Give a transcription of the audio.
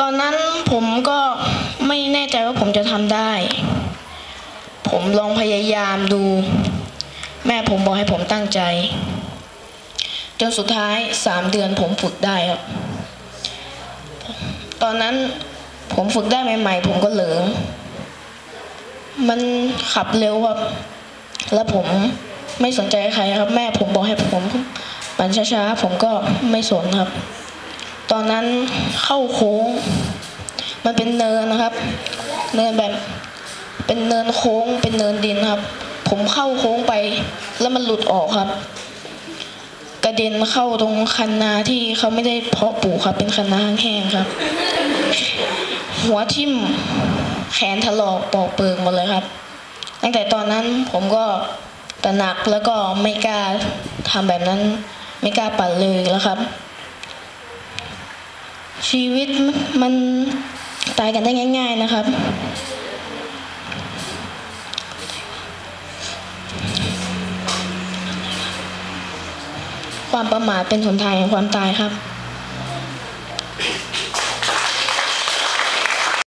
ตอนนั้นผมก็ไม่แน่ใจว่าผมจะทำได้ ผมลองพยายามดู แม่ผมบอกให้ผมตั้งใจ จนสุดท้ายสามเดือนผมฝึกได้ครับ ตอนนั้นผมฝึกได้ใหม่ ๆ ผมก็เหลิง มันขับเร็วครับ แล้วผมไม่สนใจใครครับ แม่ผมบอกให้ผม ปั่นช้าๆ ผมก็ไม่สนครับ ตอนนั้นเข้าโค้ง มันเป็นเนินนะครับ เนินแบบเป็นเนินโค้งเป็นเนินดินครับ ผมเข้าโค้งไป แล้วมันหลุดออกครับ กระเด็นเข้าตรงคันนาที่เขาไม่ได้เพาะปลูกครับ เป็นคันนาแห้งครับ หัวทิ่มแขนถลอกปอกเปิงหมดเลยครับ ตั้งแต่ตอนนั้นผมก็ตระหนักแล้วก็ไม่กล้าทำแบบนั้น ไม่กล้าปั่นเลยแล้วครับ ชีวิตมันตายกันได้ง่าย ๆนะครับ ความประมาทเป็นหนทางแห่งความตายครับ